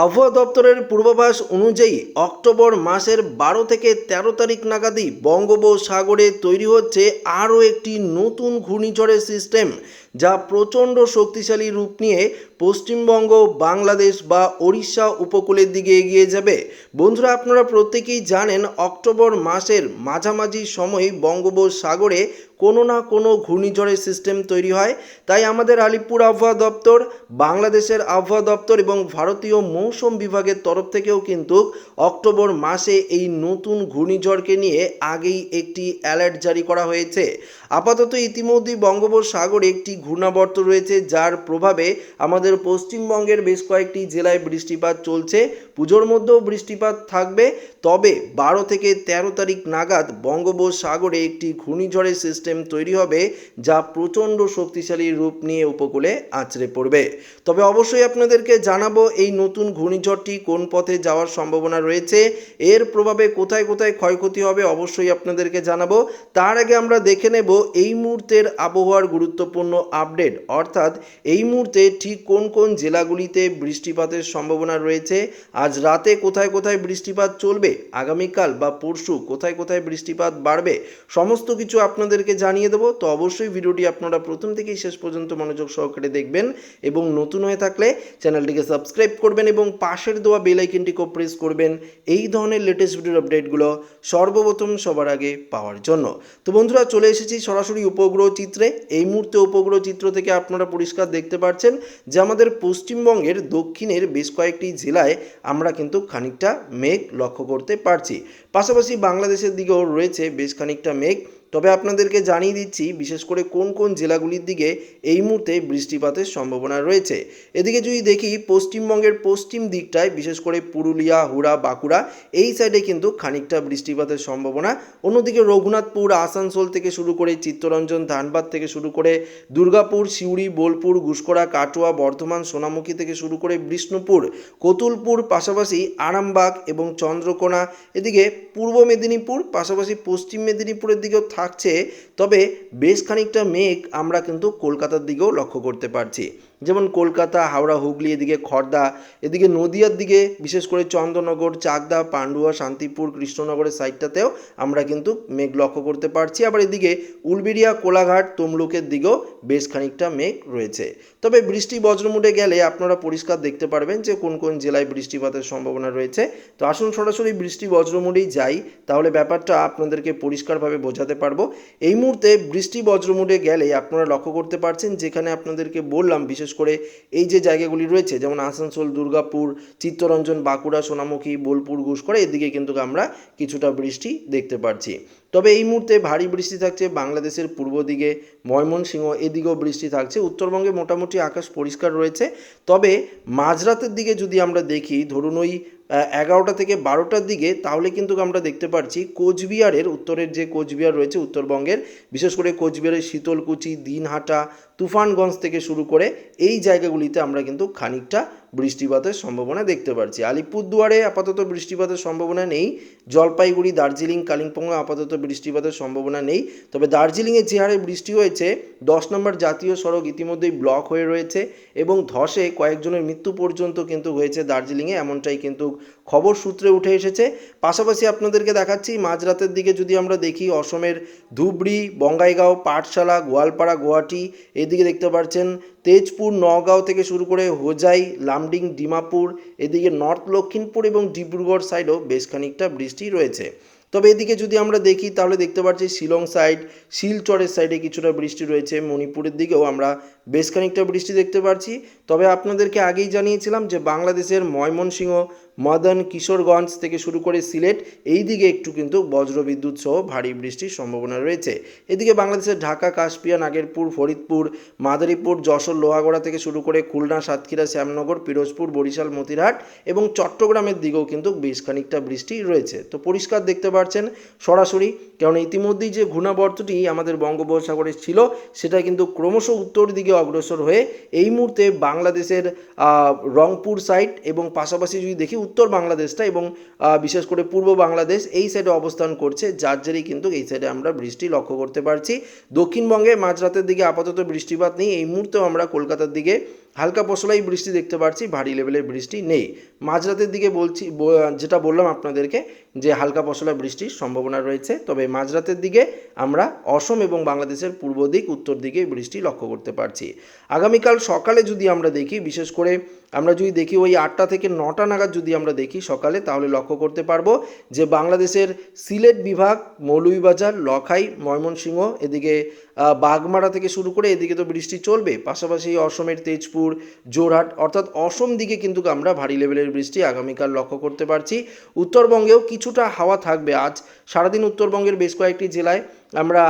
আবহাওয়া দপ্তরের পূর্বাভাস অনুযায়ী অক্টোবর মাসের বারো থেকে তেরো তারিখ নাগাদই বঙ্গোপসাগরে তৈরি হচ্ছে আরও একটি নতুন ঘূর্ণিঝড়ের সিস্টেম, যা প্রচণ্ড শক্তিশালী রূপ নিয়ে পশ্চিমবঙ্গ, বাংলাদেশ বা ওড়িশা উপকূলের দিকে এগিয়ে যাবে। বন্ধুরা, আপনারা প্রত্যেকেই জানেন অক্টোবর মাসের মাঝামাঝি সময় বঙ্গোপসাগরে কোনো না কোনো ঘূর্ণিঝড়ের সিস্টেম তৈরি হয়। তাই আমাদের আলিপুর আবহাওয়া দপ্তর, বাংলাদেশের আবহাওয়া দপ্তর এবং ভারতীয় মৌসুম বিভাগের তরফ থেকেও কিন্তু অক্টোবর মাসে এই নতুন ঘূর্ণিঝড়কে নিয়ে আগেই একটি অ্যালার্ট জারি করা হয়েছে। আপাতত ইতিমধ্যেই বঙ্গোপসাগরে একটি ঘূর্ণাবর্ত রয়েছে, যার প্রভাবে আমাদের পশ্চিমবঙ্গের বেশ কয়েকটি জেলায় বৃষ্টিপাত চলছে। পুজোর মধ্যেও বৃষ্টিপাত থাকবে, তবে বারো থেকে তেরো তারিখ নাগাদ বঙ্গোপসাগরে একটি ঘূর্ণিঝড়ের সিস্টেম তৈরি হবে, যা প্রচণ্ড শক্তিশালী রূপ নিয়ে উপকূলে আছড়ে পড়বে। তবে অবশ্যই আপনাদেরকে জানাব এই নতুন ঘূর্ণিঝড়টি কোন পথে যাওয়ার সম্ভাবনা রয়েছে। এর প্রভাবে কোথায় কোথায় ক্ষয়ক্ষতি হবে অবশ্যই আপনাদেরকে জানাব। তার আগে আমরা দেখে নেব এই মুহূর্তের আবহাওয়ার গুরুত্বপূর্ণ আপডেট। অর্থাৎ এই মুহূর্তে ঠিক কোন কোন জেলাগুলিতে বৃষ্টিপাতের সম্ভাবনা রয়েছে? আজ রাতে কোথায় কোথায় বৃষ্টিপাত চলবে? আগামীকাল বা পরশু কোথায় কোথায় বৃষ্টিপাত বাড়বে? সমস্ত কিছু আপনাদেরকে জানিয়ে দেবো। তো অবশ্যই ভিডিওটি আপনারা প্রথম থেকেই শেষ পর্যন্ত মনোযোগ সহকারে দেখবেন এবং নতুন হয়ে থাকলে চ্যানেলটিকে সাবস্ক্রাইব করবেন এবং পাশের দেওয়া বেল আইকনটিকেও প্রেস করবেন এই ধরনের লেটেস্ট ভিডিওর আপডেটগুলো সর্বপ্রথম সবার আগে পাওয়ার জন্য। তো বন্ধুরা, চলে এসেছি সরাসরি উপগ্রহ চিত্রে। এই মুহূর্তে উপগ্রহ চিত্র থেকে আপনারা পরিষ্কার দেখতে পাচ্ছেন যে আমাদের পশ্চিমবঙ্গের দক্ষিণের বেশ কয়েকটি জেলায় আমরা কিন্তু খানিকটা মেঘ লক্ষ্য করতে পারছি। পাশাপাশি বাংলাদেশের দিকেও রয়েছে বেশ খানিকটা মেঘ। তবে আপনাদেরকে জানিয়ে দিচ্ছি, বিশেষ করে কোন কোন জেলাগুলির দিকে এই মুহূর্তে বৃষ্টিপাতের সম্ভাবনা রয়েছে। এদিকে যদি দেখি, পশ্চিমবঙ্গের পশ্চিম দিকটায়, বিশেষ করে পুরুলিয়া, হুড়া, বাঁকুড়া, এই সাইডে কিন্তু খানিকটা বৃষ্টিপাতের সম্ভাবনা। অন্যদিকে রঘুনাথপুর, আসানসোল থেকে শুরু করে চিত্তরঞ্জন, ধানবাদ থেকে শুরু করে দুর্গাপুর, সিউড়ি, বোলপুর ঘুসকরা কাটোয়া, বর্ধমান, সোনামুখী থেকে শুরু করে বিষ্ণুপুর, কতুলপুর, পাশাপাশি আরামবাগ এবং চন্দ্রকোনা। এদিকে পূর্ব মেদিনীপুর, পাশাপাশি পশ্চিম মেদিনীপুরের দিকেও থাকছে তবে বেশ খানিকটা মেঘ আমরা কিন্তু কলকাতার দিকেও লক্ষ্য করতে পারছি। যেমন কলকাতা, হাওড়া, হুগলি, এদিকে খড়দা এদিকে নদিয়ার দিকে, বিশেষ করে চন্দ্রনগর, চাকদা, পান্ডুয়া, শান্তিপুর, কৃষ্ণনগরের সাইডটাতেও আমরা কিন্তু মেঘ লক্ষ্য করতে পারছি। আবার এদিকে উলবেড়িয়া, কোলাঘাট, তমলুকের দিকেও বেশ খানিকটা মেঘ রয়েছে। তবে বৃষ্টি বজ্রমুটে গেলে আপনারা পরিষ্কার দেখতে পারবেন যে কোন কোন জেলায় বৃষ্টিপাতের সম্ভাবনা রয়েছে। তো আসুন সরাসরি বৃষ্টি বজ্রমুটেই যাই, তাহলে ব্যাপারটা আপনাদেরকে পরিষ্কারভাবে বোঝাতে পারব। এই মুহূর্তে বৃষ্টি বজ্রমুটে গেলে আপনারা লক্ষ্য করতে পারছেন যেখানে আপনাদেরকে বললাম, বিশেষ করে এই যে জায়গাগুলি রয়েছে, যেমন আসানসোল, দুর্গাপুর, চিত্তরঞ্জন, বাঁকুড়া, সোনামুখী, বোলপুর ঘুষকরা এদিকে কিন্তু আমরা কিছুটা বৃষ্টি দেখতে পাচ্ছি তবে এই মুহূর্তে ভারী বৃষ্টি থাকছে, বাংলাদেশের পূর্ব দিকে ময়মনসিংহ, এদিকেও বৃষ্টি থাকছে। উত্তরবঙ্গে মোটামুটি আকাশ পরিষ্কার রয়েছে। তবে মাঝরাতের দিকে যদি আমরা দেখি, ধরুন ওই এগারোটা থেকে বারোটার দিকে, তাহলে কিন্তু আমরা দেখতে পাচ্ছি কোচবিহারের, উত্তরের যে কোচবিহার রয়েছে উত্তরবঙ্গের, বিশেষ করে কোচবিহারের শীতলকুচি, দিনহাটা, তুফানগঞ্জ থেকে শুরু করে এই জায়গাগুলিতে আমরা কিন্তু খানিকটা বৃষ্টিপাতের সম্ভাবনা দেখতে পাচ্ছি আলিপুরদুয়ারে আপাতত বৃষ্টিপাতের সম্ভাবনা নেই। জলপাইগুড়ি, দার্জিলিং, কালিম্পংয়ে আপাতত বৃষ্টিপাতের সম্ভাবনা নেই। তবে দার্জিলিংয়ে যে হারে বৃষ্টি হয়েছে। দশ নম্বর জাতীয় সড়ক ইতিমধ্যেই ব্লক হয়ে রয়েছে এবং ধসে কয়েকজনের মৃত্যু পর্যন্ত কিন্তু হয়েছে দার্জিলিংয়ে। এমনটাই কিন্তু খবর সূত্রে উঠে এসেছে। পাশাপাশি আপনাদেরকে দেখাচ্ছি, মাঝরাতের দিকে যদি আমরা দেখি, অসমের ধুবড়ি, বঙ্গাইগাঁও, পাঠশালা, গোয়ালপাড়া, গুয়াহাটি, এদিকে দেখতে পাচ্ছেন তেজপুর নগাঁও থেকে শুরু করে হোজাই, লামডিং, ডিমাপুর, এদিকে নর্থ লক্ষিমপুর এবং ডিব্রুগড় সাইডেও বেশ খানিকটা বৃষ্টি রয়েছে। তবে এদিকে যদি আমরা দেখি, তাহলে দেখতে পাচ্ছি শিলং সাইড, শিলচরের সাইডে কিছুটা বৃষ্টি রয়েছে। মণিপুরের দিকেও আমরা বেশ খানিকটা বৃষ্টি দেখতে পাচ্ছি তবে আপনাদেরকে আগেই জানিয়েছিলাম যে বাংলাদেশের ময়মনসিংহ মদন কিশোরগঞ্জ থেকে শুরু করে সিলেট এই দিকে একটু কিন্তু বজ্রবিদ্যুৎ সহ ভারী বৃষ্টির সম্ভাবনা রয়েছে। এদিকে বাংলাদেশের ঢাকা, কাশপিয়া, নাগেরপুর, ফরিদপুর, মাদারীপুর, যশোর, লোহাগড়া থেকে শুরু করে খুলনা, সাতক্ষীরা, শ্যামনগর, পিরোজপুর, বরিশাল, মতিরহাট এবং চট্টগ্রামের দিকেও কিন্তু বেশ খানিকটা বৃষ্টি রয়েছে। তো পরিষ্কার দেখতে পাচ্ছেন সরাসরি, কারণ ইতিমধ্যেই যে ঘূর্ণাবর্তটি আমাদের বঙ্গোপসাগরে ছিল, সেটা কিন্তু ক্রমশ উত্তর দিকে অগ্রসর হয়ে এই মুহূর্তে বাংলাদেশের রংপুর সাইড এবং পাশাপাশি যদি দেখি উত্তর বাংলাদেশটা এবং বিশেষ করে পূর্ব বাংলাদেশ এই সাইডে অবস্থান করছে, যার জেরেই কিন্তু এই সাইডে আমরা বৃষ্টি লক্ষ্য করতে পারছি। দক্ষিণবঙ্গে মাঝরাতের দিকে আপাতত বৃষ্টিপাত নেই। এই মুহূর্তেও আমরা কলকাতার দিকে হালকা পশলাই বৃষ্টি দেখতে পাচ্ছি ভারী লেভেলের বৃষ্টি নেই। মাঝরাতের দিকে বলছি যেটা বললাম আপনাদেরকে, যে হালকা পশলা বৃষ্টির সম্ভাবনা রয়েছে, তবে মাঝরাতের দিকে আমরা অসম এবং বাংলাদেশের পূর্ব দিক, উত্তর দিকে বৃষ্টি লক্ষ্য করতে পারছি। আগামীকাল সকালে যদি আমরা দেখি, বিশেষ করে আমরা যদি দেখি ওই আটটা থেকে নটা নাগাদ যদি আমরা দেখি সকালে, তাহলে লক্ষ্য করতে পারব যে বাংলাদেশের সিলেট বিভাগ, মৌলভীবাজার, লখাই, ময়মনসিংহ, এদিকে বাগমারা থেকে শুরু করে এদিকে তো বৃষ্টি চলবে। পাশাপাশি অসমের তেজপুর জোরহাট। অর্থাৎ অসম দিকে কিন্তু আমরা ভারী লেভেলের বৃষ্টি আগামীকাল লক্ষ্য করতে পারছি। উত্তরবঙ্গেও কিছুটা হাওয়া থাকবে। আজ সারাদিন উত্তরবঙ্গের বেশ কয়েকটি জেলায় আমরা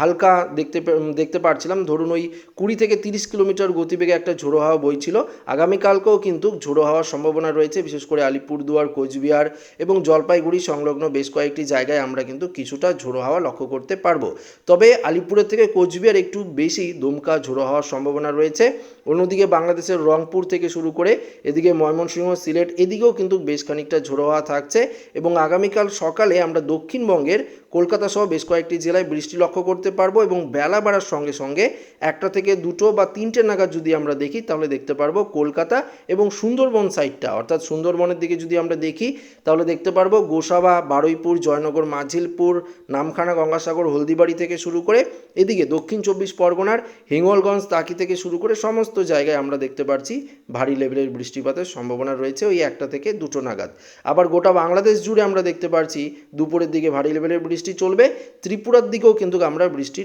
হালকা দেখতে দেখতে পারছিলাম। ধরুন ওই কুড়ি থেকে তিরিশ কিলোমিটার গতিবেগে একটা ঝোড়ো হাওয়া বইছিল আগামীকালকেও কিন্তু ঝোড়ো হাওয়ার সম্ভাবনা রয়েছে, বিশেষ করে আলিপুরদুয়ার, কোচবিহার এবং জলপাইগুড়ি সংলগ্ন বেশ কয়েকটি জায়গায় আমরা কিন্তু কিছুটা ঝোড়ো হাওয়া লক্ষ্য করতে পারব। তবে আলিপুরের থেকে কোচবিহার একটু বেশি দমকা ঝোড়ো হওয়ার সম্ভাবনা রয়েছে। অন্যদিকে বাংলাদেশের রংপুর থেকে শুরু করে এদিকে ময়মনসিংহ, সিলেট, এদিকেও কিন্তু বেশ খানিকটা ঝোড়ো হাওয়া থাকছে এবং আগামীকাল সকালে আমরা দক্ষিণবঙ্গের কলকাতা সহ বেশ কয়েকটি জেলায় বৃষ্টি লক্ষ্য করতে পারব এবং বেলা বাড়ার সঙ্গে সঙ্গে একটা থেকে দুটো বা তিনটে নাগাদ যদি আমরা দেখি, তাহলে দেখতে পারব কলকাতা এবং সুন্দরবন সাইডটা অর্থাৎ সুন্দরবনের দিকে যদি আমরা দেখি, তাহলে দেখতে পারব গোসাবা, বারুইপুর, জয়নগর, মাঝিলপুর, নামখানা, গঙ্গাসাগর, হলদিবাড়ি থেকে শুরু করে এদিকে দক্ষিণ চব্বিশ পরগনার, হিঙ্গলগঞ্জ, তাকি থেকে শুরু করে সমস্ত জায়গায় আমরা দেখতে পাচ্ছি ভারী লেভেলের বৃষ্টিপাতের সম্ভাবনা রয়েছে ওই একটা থেকে দুটো নাগাদ। আবার গোটা বাংলাদেশ জুড়ে আমরা দেখতে পাচ্ছি দুপুরের দিকে ভারী লেভেলের বৃষ্টি চলবে। ত্রিপুরার দিকেও কিন্তু আমরা বৃষ্টি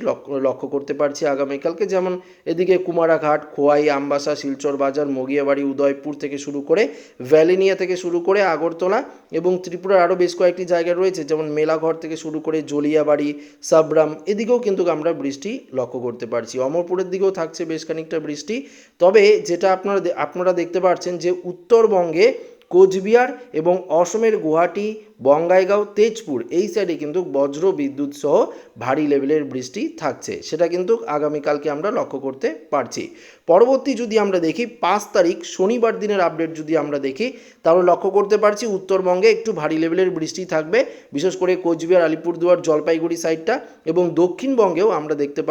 লক্ষ্য করতে পারছি আগামীকালকে। যেমন এদিকে কুমারাঘাট, খোয়াই, আমবাসা, শিলচর বাজার, মগিয়াবাড়ি, উদয়পুর থেকে শুরু করে ভ্যালিনিয়া থেকে শুরু করে আগরতলা এবং ত্রিপুরার আরও বেশ কয়েকটি জায়গা রয়েছে। যেমন মেলাঘর থেকে শুরু করে জলিয়াবাড়ি, সাবরাম, এদিকেও কিন্তু আমরা বৃষ্টি লক্ষ্য করতে পারছি। অমরপুরের দিকেও থাকছে বেশ খানিকটা বৃষ্টি। তবে যেটা আপনারা আপনারা দেখতে পাচ্ছেন যে উত্তরবঙ্গে কোচবিহার এবং অসমের গুয়াহাটি বঙ্গাইগাঁও তেজপুর এই সাইডে কিন্তু বজ্র বিদ্যুৎ সহ ভারী লেভেলের বৃষ্টি থাকছে। সেটা কিন্তু আগামীকালকে আমরা লক্ষ্য করতে পারছি। পরবর্তী যদি আমরা দেখি পাঁচ তারিখ শনিবার দিনের আপডেট যদি আমরা দেখি তাহলে লক্ষ্য করতে পারছি উত্তরবঙ্গে একটু ভারী লেভেলের বৃষ্টি থাকবে। বিশেষ করে কোচবিহার আলিপুরদুয়ার জলপাইগুড়ি সাইডটা এবং দক্ষিণবঙ্গেও আমরা দেখতে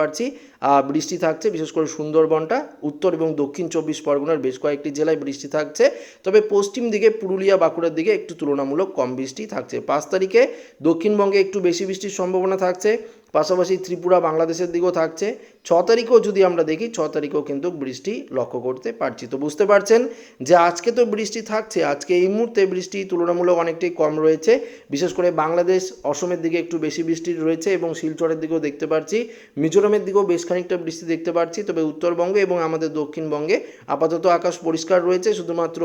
আহ, বৃষ্টি থাকছে। বিশেষ করে সুন্দরবনটা উত্তর এবং দক্ষিণ চব্বিশ পরগনার বেশ কয়েকটি জেলায় বৃষ্টি থাকছে। তবে পশ্চিম দিকে পুরুলিয়া বাঁকুড়ার দিকে একটু তুলনামূলক কম বৃষ্টি থাকছে। পাঁচ তারিখে দক্ষিণবঙ্গে একটু বেশি বৃষ্টির সম্ভাবনা থাকছে, পাশাপাশি ত্রিপুরা বাংলাদেশের দিকেও থাকছে। ছ তারিখেও যদি আমরা দেখি, ছ তারিখেও কিন্তু বৃষ্টি লক্ষ্য করতে পারছি। তো বুঝতে পারছেন যে আজকে তো বৃষ্টি থাকছে, আজকে এই মুহূর্তে বৃষ্টি তুলনামূলক অনেকটাই কম রয়েছে। বিশেষ করে বাংলাদেশ, অসমের দিকে একটু বেশি বৃষ্টি রয়েছে এবং শিলচরের দিকেও দেখতে পাচ্ছি মিজোরামের দিকেও বেশ খানিকটা বৃষ্টি দেখতে পাচ্ছি তবে উত্তরবঙ্গে এবং আমাদের দক্ষিণবঙ্গে আপাতত আকাশ পরিষ্কার রয়েছে। শুধুমাত্র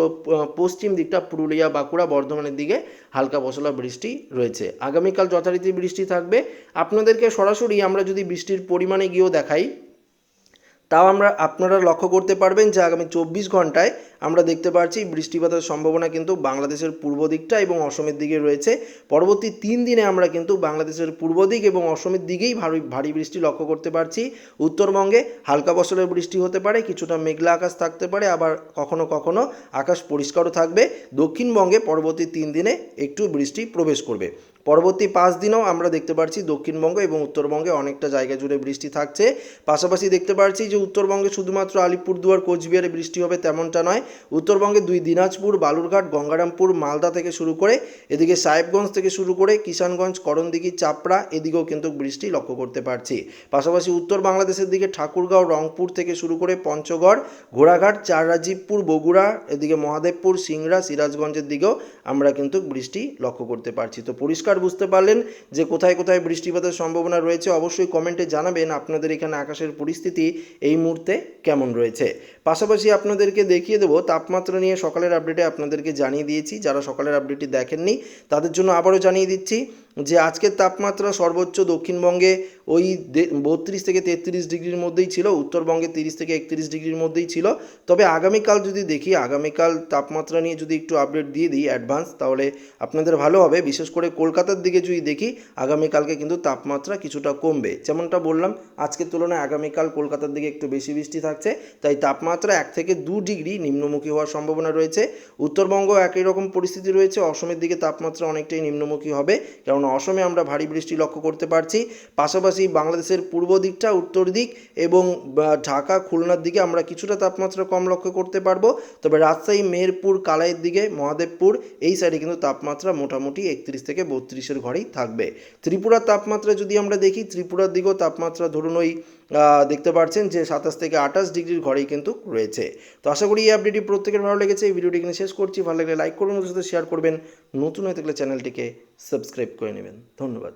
পশ্চিম দিকটা পুরুলিয়া, বাঁকুড়া, বর্ধমানের দিকে হালকা পশলা বৃষ্টি রয়েছে। আগামীকাল যথারীতি বৃষ্টি থাকবে। আপনাদেরকে সরাসরি আমরা যদি বৃষ্টির পরিমাণে গিয়েও দেখাই তাও আমরা আপনারা লক্ষ্য করতে পারবেন যে আগামী চব্বিশ ঘন্টায় আমরা দেখতে পাচ্ছি বৃষ্টিপাতের সম্ভাবনা কিন্তু বাংলাদেশের পূর্ব দিকটা এবং অসমের দিকে রয়েছে। পরবর্তী তিন দিনে আমরা কিন্তু বাংলাদেশের পূর্ব দিক এবং অসমের দিকেই ভারী ভারী বৃষ্টি লক্ষ্য করতে পারছি। উত্তরবঙ্গে হালকা বছরের বৃষ্টি হতে পারে, কিছুটা মেঘলা আকাশ থাকতে পারে, আবার কখনো কখনো আকাশ পরিষ্কারও থাকবে। দক্ষিণবঙ্গে পরবর্তী তিন দিনে একটু বৃষ্টি প্রবেশ করবে। পরবর্তী পাঁচ দিনেও আমরা দেখতে পাচ্ছি দক্ষিণবঙ্গ এবং উত্তরবঙ্গে অনেকটা জায়গা জুড়ে বৃষ্টি থাকছে। পাশাপাশি দেখতে পাচ্ছি যে উত্তরবঙ্গে শুধুমাত্র আলিপুরদুয়ার, কোচবিহারে বৃষ্টি হবে তেমনটা নয়। উত্তরবঙ্গে দুই দিনাজপুর, বালুরঘাট, গঙ্গারামপুর, মালদা থেকে শুরু করে, এদিকে সাহেবগঞ্জ থেকে শুরু করে কিষানগঞ্জ, করণদিঘি, চাপড়া এদিকেও কিন্তু বৃষ্টি লক্ষ্য করতে পারছি। পাশাপাশি উত্তর বাংলাদেশের দিকে ঠাকুরগাঁও, রংপুর থেকে শুরু করে পঞ্চগড়, ঘোড়াঘাট চাররাজীবপুর বগুড়া, এদিকে মহাদেবপুর, সিংড়া, সিরাজগঞ্জের দিকেও আমরা কিন্তু বৃষ্টি লক্ষ্য করতে পারছি। তো পরিষ্কার বুঝতে পারলেন যে কোথায় কোথায় বৃষ্টিপাতের সম্ভাবনা রয়েছে, অবশ্যই কমেন্টে জানাবেন আপনাদের এখানে আকাশের পরিস্থিতি এই মুহূর্তে কেমন রয়েছে। পাশাপাশি আপনাদেরকে দেখিয়ে দেবো, তাপমাত্রা নিয়ে সকালের আপডেটে আপনাদেরকে জানিয়ে দিয়েছি, যারা সকালের আপডেটটি দেখেননি, তাদের জন্য আবারও জানিয়ে দিচ্ছি যে আজকের তাপমাত্রা সর্বোচ্চ দক্ষিণবঙ্গে ওই বত্রিশ থেকে তেত্রিশ ডিগ্রির মধ্যেই ছিল, উত্তরবঙ্গে তিরিশ থেকে একত্রিশ ডিগ্রির মধ্যেই ছিল। তবে আগামীকাল যদি দেখি, আগামীকাল তাপমাত্রা নিয়ে যদি একটু আপডেট দিয়ে দিই অ্যাডভান্স তাহলে আপনাদের ভালো হবে। বিশেষ করে কলকাতা কলকাতার দিকে যদি দেখি, আগামীকালকে কিন্তু তাপমাত্রা কিছুটা কমবে। যেমনটা বললাম, আজকের তুলনায় আগামীকাল কলকাতার দিকে একটু বেশি বৃষ্টি থাকছে, তাই তাপমাত্রা এক থেকে দু ডিগ্রি নিম্নমুখী হওয়ার সম্ভাবনা রয়েছে। উত্তরবঙ্গ একই রকম পরিস্থিতি রয়েছে, অসমের দিকে তাপমাত্রা অনেকটাই নিম্নমুখী হবে কারণ অসমে আমরা ভারী বৃষ্টি লক্ষ্য করতে পারছি। পাশাপাশি বাংলাদেশের পূর্ব দিকটা উত্তর দিক এবং ঢাকা, খুলনার দিকে আমরা কিছুটা তাপমাত্রা কম লক্ষ্য করতে পারব। তবে রাজশাহী, মেহেরপুর, কালাইয়ের দিকে, মহাদেবপুর, এই সাইডে কিন্তু তাপমাত্রা মোটামুটি একত্রিশ থেকে বত্রিশের ঘরেই থাকবে। ত্রিপুরার তাপমাত্রা যদি আমরা দেখি, ত্রিপুরার দিকেও তাপমাত্রা ধরুন ওই দেখতে পাচ্ছেন যে সাতাশ থেকে আঠাশ ডিগ্রির ঘরেই কিন্তু রয়েছে। তো আশা করি এই আপডেটটি প্রত্যেকের ভালো লেগেছে। এই ভিডিওটি এখানে শেষ করছি। ভালো লাগলে লাইক করবেন ওদের সাথে শেয়ার করবেন। নতুন হয়ে থাকলে চ্যানেলটিকে সাবস্ক্রাইব করে নেবেন। ধন্যবাদ।